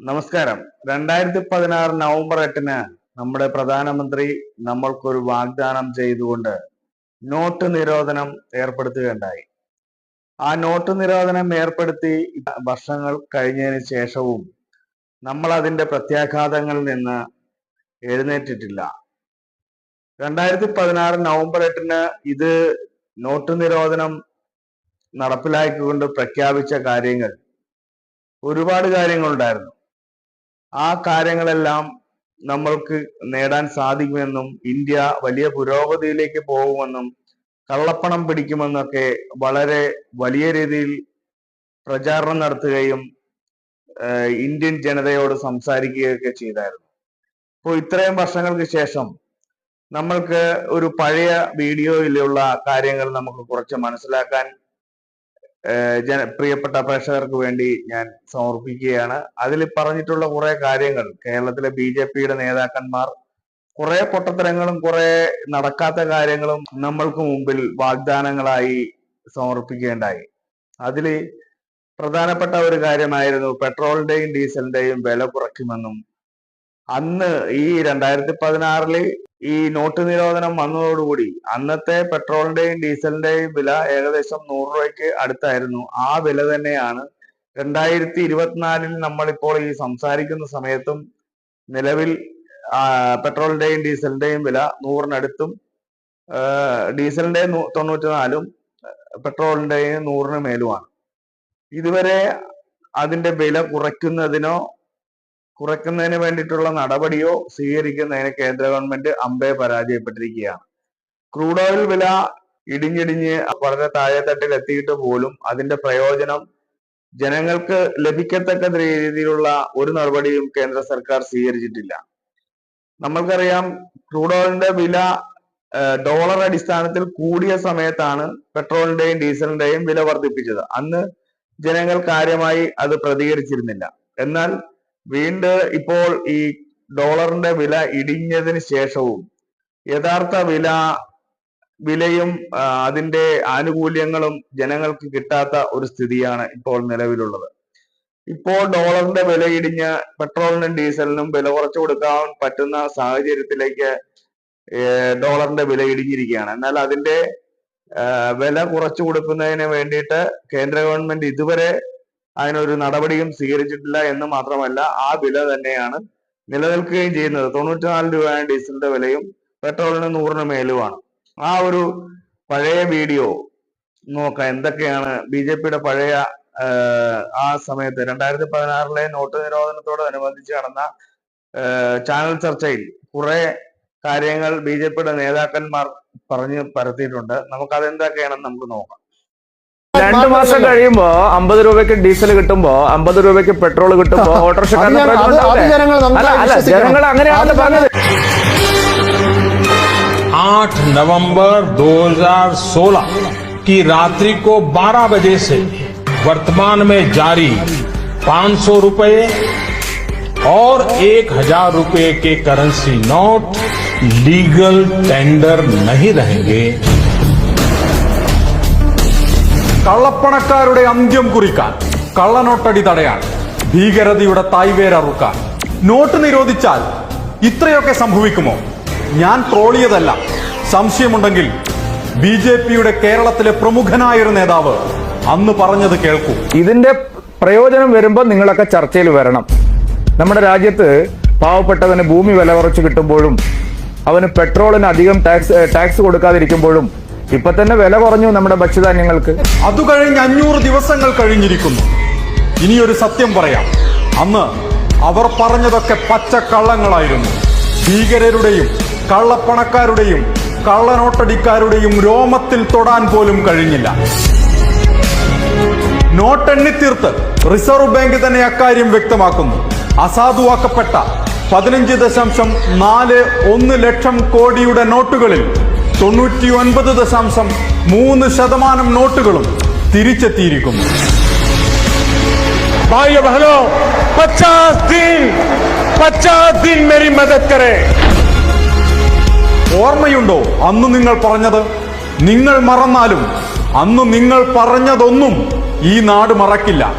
നമസ്കാരം. രണ്ടായിരത്തി പതിനാറ് നവംബർ എട്ടിന് നമ്മുടെ പ്രധാനമന്ത്രി നമ്മൾക്കൊരു വാഗ്ദാനം ചെയ്തുകൊണ്ട് നോട്ട് നിരോധനം ഏർപ്പെടുത്തുകയുണ്ടായി. ആ നോട്ട് നിരോധനം ഏർപ്പെടുത്തി വർഷങ്ങൾ കഴിഞ്ഞതിന് ശേഷവും നമ്മൾ അതിന്റെ പ്രത്യാഘാതങ്ങളിൽ നിന്ന് എഴുന്നേറ്റിട്ടില്ല. രണ്ടായിരത്തി പതിനാറ് നവംബർ എട്ടിന് ഇത് നോട്ട് നിരോധനം നടപ്പിലാക്കിക്കൊണ്ട് പ്രഖ്യാപിച്ച കാര്യങ്ങൾ ഒരുപാട് കാര്യങ്ങളുണ്ടായിരുന്നു. ആ കാര്യങ്ങളെല്ലാം നമ്മൾക്ക് നേടാൻ സാധിക്കുമെന്നും ഇന്ത്യ വലിയ പുരോഗതിയിലേക്ക് പോകുമെന്നും കള്ളപ്പണം പിടിക്കുമെന്നൊക്കെ വളരെ വലിയ രീതിയിൽ പ്രചാരണം നടത്തുകയും ഇന്ത്യൻ ജനതയോട് സംസാരിക്കുകയൊക്കെ ചെയ്തായിരുന്നു. അപ്പോൾ ഇത്രയും വർഷങ്ങൾക്ക് ശേഷം നമ്മൾക്ക് ഒരു പഴയ വീഡിയോയിലുള്ള കാര്യങ്ങൾ നമുക്ക് കുറച്ച് മനസ്സിലാക്കാൻ ജന പ്രിയപ്പെട്ട പ്രേക്ഷകർക്ക് വേണ്ടി ഞാൻ സമർപ്പിക്കുകയാണ്. അതിൽ പറഞ്ഞിട്ടുള്ള കുറെ കാര്യങ്ങൾ കേരളത്തിലെ ബി ജെ പിയുടെ നേതാക്കന്മാർ കുറെ പൊട്ടത്തരങ്ങളും കുറെ നടക്കാത്ത കാര്യങ്ങളും നമ്മൾക്ക് മുമ്പിൽ വാഗ്ദാനങ്ങളായി സമർപ്പിക്കേണ്ടായി അതിൽ പ്രധാനപ്പെട്ട ഒരു കാര്യമായിരുന്നു പെട്രോളിന്റെയും ഡീസലിന്റെയും വില കുറയ്ക്കുമെന്നും. അന്ന് ഈ രണ്ടായിരത്തി പതിനാറിൽ ഈ നോട്ട് നിരോധനം വന്നതോടുകൂടി അന്നത്തെ പെട്രോളിന്റെയും ഡീസലിന്റെയും വില ഏകദേശം നൂറ് രൂപയ്ക്ക് അടുത്തായിരുന്നു. ആ വില തന്നെയാണ് രണ്ടായിരത്തി ഇരുപത്തിനാലിൽ നമ്മളിപ്പോൾ ഈ സംസാരിക്കുന്ന സമയത്തും നിലവിൽ പെട്രോളിന്റെയും ഡീസലിന്റെയും വില നൂറിനടുത്തും ഡീസലിന്റെ തൊണ്ണൂറ്റിനാലും പെട്രോളിന്റെയും നൂറിന് മേലുമാണ്. ഇതുവരെ അതിന്റെ വില കുറയ്ക്കുന്നതിനോ കുറയ്ക്കുന്നതിന് വേണ്ടിയിട്ടുള്ള നടപടിയോ സ്വീകരിക്കുന്നതിന് കേന്ദ്ര ഗവൺമെന്റ് അമ്പേ പരാജയപ്പെട്ടിരിക്കുകയാണ്. ക്രൂഡ് ഓയിൽ വില ഇടിഞ്ഞിടിഞ്ഞ് വളരെ താഴെ തട്ടിൽ എത്തിയിട്ട് പോലും അതിന്റെ പ്രയോജനം ജനങ്ങൾക്ക് ലഭിക്കത്തക്ക രീതിയിലുള്ള ഒരു നടപടിയും കേന്ദ്ര സർക്കാർ സ്വീകരിച്ചിട്ടില്ല. നമ്മൾക്കറിയാം ക്രൂഡ് ഓയിലിന്റെ വില ഡോളർ അടിസ്ഥാനത്തിൽ കൂടിയ സമയത്താണ് പെട്രോളിന്റെയും ഡീസലിന്റെയും വില വർദ്ധിപ്പിച്ചത്. അന്ന് ജനങ്ങൾ കാര്യമായി അത് പ്രതികരിച്ചിരുന്നില്ല. എന്നാൽ വീണ്ടും ഇപ്പോൾ ഈ ഡോളറിന്റെ വില ഇടിഞ്ഞതിന് ശേഷവും യഥാർത്ഥ വില വിലയും അതിന്റെ ആനുകൂല്യങ്ങളും ജനങ്ങൾക്ക് കിട്ടാത്ത ഒരു സ്ഥിതിയാണ് ഇപ്പോൾ നിലവിലുള്ളത്. ഇപ്പോൾ ഡോളറിന്റെ വില ഇടിഞ്ഞ് പെട്രോളിനും ഡീസലിനും വില കുറച്ചു കൊടുക്കാൻ പറ്റുന്ന സാഹചര്യത്തിലേക്ക് ഡോളറിന്റെ വില ഇടിഞ്ഞിരിക്കുകയാണ്. എന്നാൽ അതിന്റെ വില കുറച്ചു കൊടുക്കുന്നതിന് വേണ്ടിയിട്ട് കേന്ദ്ര ഗവൺമെന്റ് ഇതുവരെ അതിനൊരു നടപടിയും സ്വീകരിച്ചിട്ടില്ല എന്ന് മാത്രമല്ല ആ വില തന്നെയാണ് നിലനിൽക്കുകയും ചെയ്യുന്നത്. തൊണ്ണൂറ്റിനാല് രൂപയാണ് ഡീസലിന്റെ വിലയും പെട്രോളിന് നൂറിന് മേലുമാണ്. ആ ഒരു പഴയ വീഡിയോ നോക്കാം എന്തൊക്കെയാണ് ബി ജെ പിയുടെ പഴയ ആ സമയത്ത് രണ്ടായിരത്തി പതിനാറിലെ നോട്ട് നിരോധനത്തോടനുബന്ധിച്ച് നടന്ന ചാനൽ ചർച്ചയിൽ കുറെ കാര്യങ്ങൾ ബി ജെ പിയുടെ നേതാക്കന്മാർ പറഞ്ഞു പരത്തിയിട്ടുണ്ട്. നമുക്ക് അതെന്തൊക്കെയാണെന്ന് നമുക്ക് നോക്കാം. രണ്ടു മാസം കഴിയുമ്പോ അമ്പത് രൂപയ്ക്ക് ഡീസൽ കിട്ടുമ്പോ അമ്പത് രൂപയ്ക്ക് പെട്രോൾ കിട്ടുമ്പോ ഓട്ടോറിക്ഷക്കാരന് അത് പ്രയോജനം അത് അത് ഉണ്ടാവില്ലേ? ജനങ്ങൾ അല്ല നന്നായി അല്ല വിശ്വസിക്കണം. ജനങ്ങൾ അങ്ങനെയാണല്ലോ അത് പറഞ്ഞത് आठ नवंबर 2016 की रात्रि को 12 बजे से वर्तमान में जारी 500 रुपए और 1000 रुपए के करेंसी नोट लीगल टेंडर नहीं रहेंगे കള്ളപ്പണക്കാരുടെ അന്ത്യം കുറിക്കാൻ കള്ളനോട്ടടി തടയാൻ ഭീകരതയുടെ തായ്വേരറുക്കാൻ നോട്ട് നിരോധിച്ചാൽ ഇത്രയൊക്കെ സംഭവിക്കുമോ? ഞാൻ ട്രോളിയതല്ല. സംശയമുണ്ടെങ്കിൽ ബി ജെ പിയുടെ കേരളത്തിലെ പ്രമുഖനായൊരു നേതാവ് അന്ന് പറഞ്ഞത് കേൾക്കൂ. ഇതിന്റെ പ്രയോജനം വരുമ്പോൾ നിങ്ങളൊക്കെ ചർച്ചയിൽ വരണം. നമ്മുടെ രാജ്യത്ത് പാവപ്പെട്ടവന് ഭൂമി വില കുറച്ച് കിട്ടുമ്പോഴും അവന് പെട്രോളിന് അധികം ടാക്സ് ടാക്സ് കൊടുക്കാതിരിക്കുമ്പോഴും ഇപ്പൊ തന്നെ വില കുറഞ്ഞു നമ്മുടെ ഭക്ഷ്യധാന്യങ്ങൾക്ക്. അത് കഴിഞ്ഞ് അഞ്ഞൂറ് ദിവസങ്ങൾ കഴിഞ്ഞിരിക്കുന്നു. ഇനിയൊരു സത്യം പറയാം. അന്ന് അവർ പറഞ്ഞതൊക്കെ പച്ചക്കള്ളങ്ങളായിരുന്നു. ഭീകരരുടെയും കള്ളപ്പണക്കാരുടെയും കള്ളനോട്ടടിക്കാരുടെയും രോമത്തിൽ തൊടാൻ പോലും കഴിഞ്ഞില്ല. നോട്ടെണ്ണിത്തീർത്ത് റിസർവ് ബാങ്ക് തന്നെ അക്കാര്യം വ്യക്തമാക്കുന്നു. അസാധുവാക്കപ്പെട്ട പതിനഞ്ച് ദശാംശം നാല് ഒന്ന് ലക്ഷം കോടിയുടെ നോട്ടുകളിൽ തൊണ്ണൂറ്റി ഒൻപത് ദശാംശം മൂന്ന് ശതമാനം നോട്ടുകളും തിരിച്ചെത്തിയിരിക്കുന്നു. ഓർമ്മയുണ്ടോ അന്ന് നിങ്ങൾ പറഞ്ഞത്? നിങ്ങൾ മറന്നാലും അന്ന് നിങ്ങൾ പറഞ്ഞതൊന്നും ഈ നാട് മറക്കില്ല.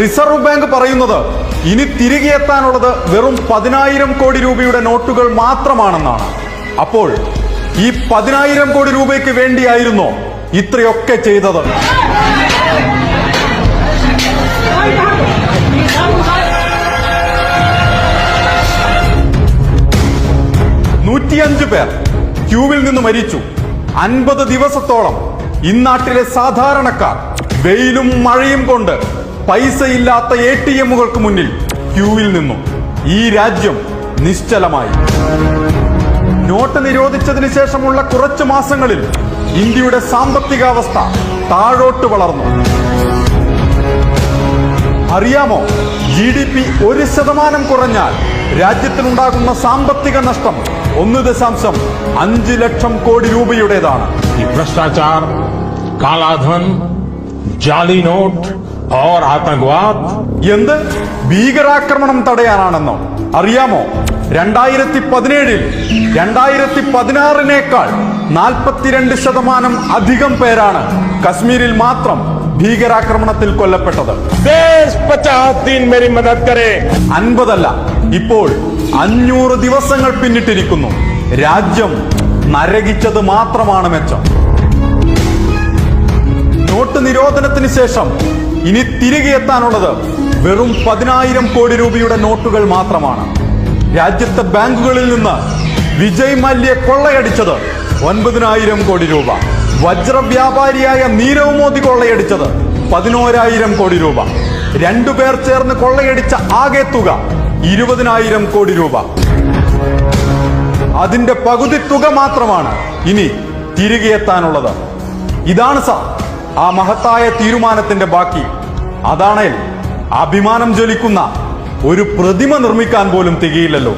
റിസർവ് ബാങ്ക് പറയുന്നത് ഇനി തിരികെ എത്താനുള്ളത് വെറും പതിനായിരം കോടി രൂപയുടെ നോട്ടുകൾ മാത്രമാണെന്നാണ്. അപ്പോൾ ഈ പതിനായിരം കോടി രൂപയ്ക്ക് വേണ്ടിയായിരുന്നോ ഇത്രയൊക്കെ ചെയ്തത്. നൂറ്റിയഞ്ച് പേർ ക്യൂവിൽ നിന്ന് മരിച്ചു. അൻപത് ദിവസത്തോളം ഇന്നാട്ടിലെ സാധാരണക്കാർ വെയിലും മഴയും കൊണ്ട് പൈസയില്ലാത്ത എ ടി എമ്മുകൾക്ക് മുന്നിൽ ക്യൂവിൽ നിന്നു. ഈ രാജ്യം നിശ്ചലമായി. നോട്ട് നിരോധിച്ചതിനു ശേഷമുള്ള കുറച്ചു മാസങ്ങളിൽ ഇന്ത്യയുടെ സാമ്പത്തികാവസ്ഥ താഴോട്ട് വളർന്നു. അറിയാമോ? ജി ഡി പി ഒരു ശതമാനം കുറഞ്ഞാൽ രാജ്യത്തിനുണ്ടാകുന്ന സാമ്പത്തിക നഷ്ടം ഒന്ന് ദശാംശം അഞ്ച് ലക്ഷം കോടി രൂപയുടേതാണ്. ഭ്രഷ്ടാചാർ കാളാധൻ ജാലി നോട്ട് ഓർ ആതങ്കവാദ് എന്ത്? ഭീകരാക്രമണം തടയാനാണെന്നോ? അറിയാമോ? രണ്ടായിരത്തി പതിനേഴിൽ രണ്ടായിരത്തി പതിനാറിനേക്കാൾ നാൽപ്പത്തിരണ്ട് ശതമാനം അധികം പേരാണ് കശ്മീരിൽ മാത്രം ഭീകരാക്രമണത്തിൽ കൊല്ലപ്പെട്ടത്. അൻപതല്ല ഇപ്പോൾ അഞ്ഞൂറ് ദിവസങ്ങൾ പിന്നിട്ടിരിക്കുന്നു. രാജ്യം നരകിച്ചത് മാത്രമാണ് മെച്ചം. നോട്ട് നിരോധനത്തിന് ശേഷം ഇനി തിരികെ എത്താനുള്ളത് വെറും പതിനായിരം കോടി രൂപയുടെ നോട്ടുകൾ മാത്രമാണ്. രാജ്യത്തെ ബാങ്കുകളിൽ നിന്ന് വിജയ് മല്യ കൊള്ളയടിച്ചത് ഒൻപതിനായിരം കോടി രൂപ. വജ്രവ്യാപാരിയായ നീരവ് മോദി കൊള്ളയടിച്ചത് പതിനോരായിരം കോടി രൂപ. രണ്ടുപേർ ചേർന്ന് കൊള്ളയടിച്ച ആകെ തുക ഇരുപതിനായിരം കോടി രൂപ. അതിന്റെ പകുതി തുക മാത്രമാണ് ഇനി തിരികെ എത്താനുള്ളത്. ഇതാണ് സാർ ആ മഹത്തായ തീരുമാനത്തിന്റെ ബാക്കി. അതാണേൽ അഭിമാനം ജ്വലിക്കുന്ന ഒരു പ്രതിമ നിർമ്മിക്കാൻ പോലും തികയില്ലല്ലോ.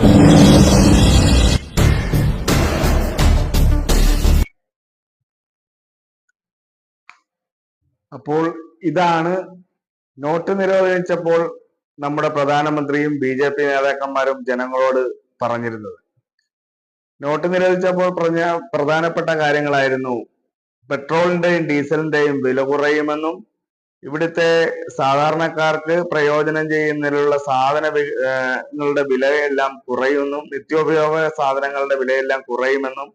അപ്പോൾ ഇതാണ് നോട്ട് നിരോധിച്ചപ്പോൾ നമ്മുടെ പ്രധാനമന്ത്രിയും ബി ജെ പി നേതാക്കന്മാരും ജനങ്ങളോട് പറഞ്ഞിരുന്നത്. നോട്ട് നിരോധിച്ചപ്പോൾ പറഞ്ഞ പ്രധാനപ്പെട്ട കാര്യങ്ങളായിരുന്നു പെട്രോളിന്റെയും ഡീസലിന്റെയും വില കുറയുമെന്നും ഇവിടുത്തെ സാധാരണക്കാർക്ക് പ്രയോജനം ചെയ്യുന്നതിലുള്ള സാധന വി- ഏർ ങ്ങളുടെ വിലയെല്ലാം കുറയുമെന്നും നിത്യോപയോഗ സാധനങ്ങളുടെ വിലയെല്ലാം കുറയുമെന്നും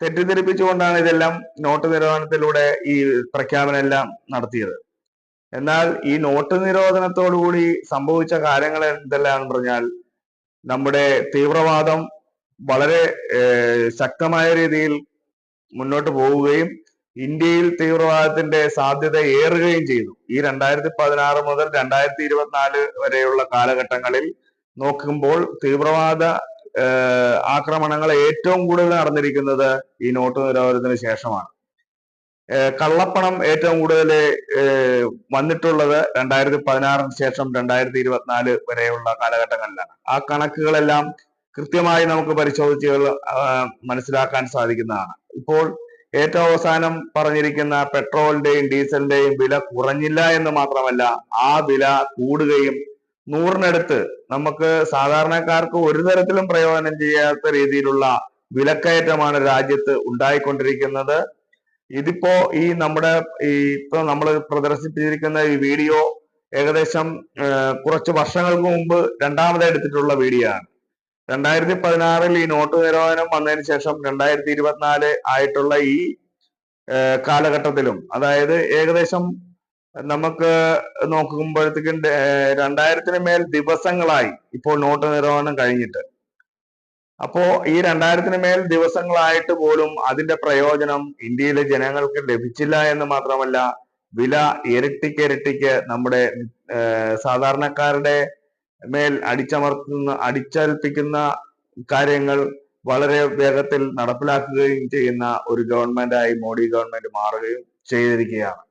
തെറ്റിദ്ധരിപ്പിച്ചുകൊണ്ടാണ് ഇതെല്ലാം നോട്ട് നിരോധനത്തിലൂടെ ഈ പ്രഖ്യാപനം എല്ലാം നടത്തിയത്. എന്നാൽ ഈ നോട്ട് നിരോധനത്തോടുകൂടി സംഭവിച്ച കാര്യങ്ങൾ എന്തെല്ലാന്ന് പറഞ്ഞാൽ നമ്മുടെ തീവ്രവാദം വളരെ ശക്തമായ രീതിയിൽ മുന്നോട്ട് പോവുകയും ഇന്ത്യയിൽ തീവ്രവാദത്തിന്റെ സാധ്യത ഏറുകയും ചെയ്തു. ഈ രണ്ടായിരത്തി പതിനാറ് മുതൽ രണ്ടായിരത്തി ഇരുപത്തിനാല് വരെയുള്ള കാലഘട്ടങ്ങളിൽ നോക്കുമ്പോൾ തീവ്രവാദ ആക്രമണങ്ങൾ ഏറ്റവും കൂടുതൽ നടന്നിരിക്കുന്നത് ഈ നോട്ട് നിരോധനത്തിന് ശേഷമാണ്. കള്ളപ്പണം ഏറ്റവും കൂടുതൽ വന്നിട്ടുള്ളത് രണ്ടായിരത്തി പതിനാറിന് ശേഷം രണ്ടായിരത്തി ഇരുപത്തിനാല് വരെയുള്ള കാലഘട്ടങ്ങളിലാണ്. ആ കണക്കുകളെല്ലാം കൃത്യമായി നമുക്ക് പരിശോധിച്ച് മനസ്സിലാക്കാൻ സാധിക്കുന്നതാണ്. ഇപ്പോൾ ഏറ്റവും അവസാനം പറഞ്ഞിരിക്കുന്ന പെട്രോളിന്റെയും ഡീസലിന്റെയും വില കുറഞ്ഞില്ല എന്ന് മാത്രമല്ല ആ വില കൂടുകയും നൂറിനടുത്ത് നമുക്ക് സാധാരണക്കാർക്ക് ഒരു തരത്തിലും പ്രയോജനം ചെയ്യാത്ത രീതിയിലുള്ള വിലക്കയറ്റമാണ് രാജ്യത്ത് ഉണ്ടായിക്കൊണ്ടിരിക്കുന്നത്. ഇതിപ്പോ ഈ നമ്മുടെ ഈ ഇപ്പൊ നമ്മൾ പ്രദർശിപ്പിച്ചിരിക്കുന്ന ഈ വീഡിയോ ഏകദേശം കുറച്ച് വർഷങ്ങൾക്ക് മുമ്പ് രണ്ടാമത് എടുത്തിട്ടുള്ള വീഡിയോ ആണ്. രണ്ടായിരത്തി പതിനാറിൽ ഈ നോട്ട് നിരോധനം വന്നതിന് ശേഷം രണ്ടായിരത്തി ഇരുപത്തിനാല് ആയിട്ടുള്ള ഈ കാലഘട്ടത്തിലും അതായത് ഏകദേശം നമുക്ക് നോക്കുമ്പോഴത്തേക്കും രണ്ടായിരത്തിന് മേൽ ദിവസങ്ങളായി ഇപ്പോൾ നോട്ട് നിരോധനം കഴിഞ്ഞിട്ട്. അപ്പോ ഈ രണ്ടായിരത്തിന് മേൽ ദിവസങ്ങളായിട്ട് പോലും അതിന്റെ പ്രയോജനം ഇന്ത്യയിലെ ജനങ്ങൾക്ക് ലഭിച്ചില്ല എന്ന് മാത്രമല്ല വില ഇരട്ടിക്ക് ഇരട്ടിക്ക് നമ്മുടെ സാധാരണക്കാരുടെ മേൽ അടിച്ചമർത്തുന്ന അടിച്ചേൽപ്പിക്കുന്ന കാര്യങ്ങൾ വളരെ വേഗത്തിൽ നടപ്പിലാക്കുകയും ചെയ്യുന്ന ഒരു ഗവൺമെന്റായി മോഡി ഗവൺമെന്റ് മാറുകയും ചെയ്തിരിക്കുകയാണ്.